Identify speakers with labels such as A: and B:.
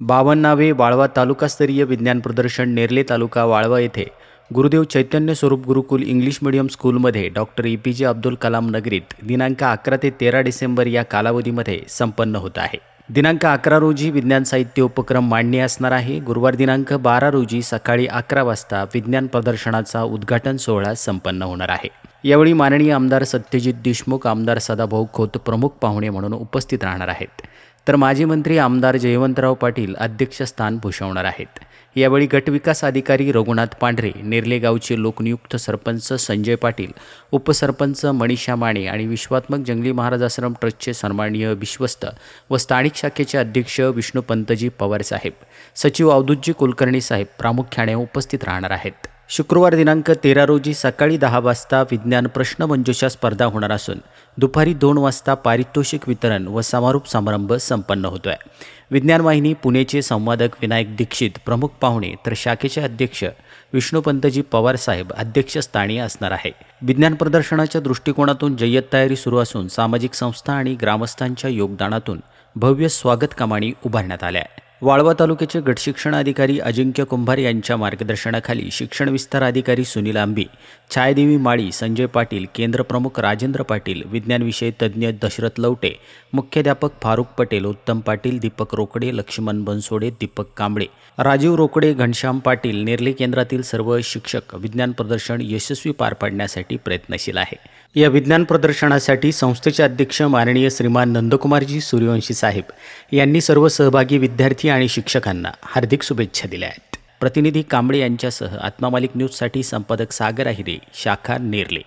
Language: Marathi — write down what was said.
A: बावन्नावे वाळवा तालुकास्तरीय विज्ञान प्रदर्शन नेरले तालुका वाळवा येथे गुरुदेव चैतन्य स्वरूप गुरुकुल इंग्लिश मीडियम स्कूलमध्ये doctor A P J Abdul Kalam नगरीत दिनांक अकरा ते तेरा डिसेंबर या कालावधीमध्ये संपन्न होत आहे. दिनांक अकरा रोजी विज्ञान साहित्य उपक्रम मांडणी असणार आहे. गुरुवार दिनांक बारा रोजी सकाळी अकरा वाजता विज्ञान प्रदर्शनाचा उद्घाटन सोहळा संपन्न होणार आहे. यावेळी माननीय आमदार सत्यजित देशमुख आमदार सदाभाऊ खोत प्रमुख पाहुणे म्हणून उपस्थित राहणार आहेत. तर माजी मंत्री आमदार जयवंतराव पाटील अध्यक्षस्थान भूषवणार आहेत. यावेळी गटविकास अधिकारी रघुनाथ पांढरे नेर्ले गावचे लोकनियुक्त सरपंच संजय पाटील उपसरपंच मनीषा माने आणि विश्वात्मक जंगली महाराज आश्रम ट्रस्टचे सन्माननीय विश्वस्त व स्थानिक शाखेचे अध्यक्ष विष्णुपंतजी पवार साहेब सचिव अवधूतजी कुलकर्णी साहेब प्रामुख्याने उपस्थित राहणार आहेत. शुक्रवार दिनांक तेरा रोजी सकाळी दहा वाजता विज्ञान प्रश्नमंजुषा स्पर्धा होणार असून दुपारी दोन वाजता पारितोषिक वितरण व समारोप समारंभ संपन्न होतोय. विज्ञान वाहिनी पुणेचे संवादक विनायक दीक्षित प्रमुख पाहुणे तर शाखेचे अध्यक्ष विष्णुपंतजी पवार साहेब अध्यक्षस्थानी असणार आहे. विज्ञान प्रदर्शनाच्या दृष्टिकोनातून जय्यत तयारी सुरू असून सामाजिक संस्था आणि ग्रामस्थांच्या योगदानातून भव्य स्वागत कमाणी उभारण्यात आल्या आहे. वाळवा तालुक्याचे गटशिक्षण अधिकारी अजिंक्य कुंभार यांच्या मार्गदर्शनाखाली शिक्षण विस्तार अधिकारी सुनील आंबी छायादेवी माळी संजय पाटील केंद्र प्रमुख राजेंद्र पाटील विज्ञानविषयी तज्ज्ञ दशरथ लवटे मुख्याध्यापक फारुख पटेल उत्तम पाटील दीपक रोकडे लक्ष्मण बनसोडे दीपक कांबळे राजीव रोकडे घनश्याम पाटील नेर्ले केंद्रातील सर्व शिक्षक विज्ञान प्रदर्शन यशस्वी पार पाडण्यासाठी प्रयत्नशील आहे. या विज्ञान प्रदर्शनासाठी संस्थेचे अध्यक्ष माननीय श्रीमान नंदकुमारजी सूर्यवंशी साहेब यांनी सर्व सहभागी विद्यार्थी आणि शिक्षकांना हार्दिक शुभेच्छा दिल्या आहेत. प्रतिनिधी कांबळे यांच्यासह आत्मा मालिक न्यूजसाठी संपादक सागर आहिरे शाखा नेरले.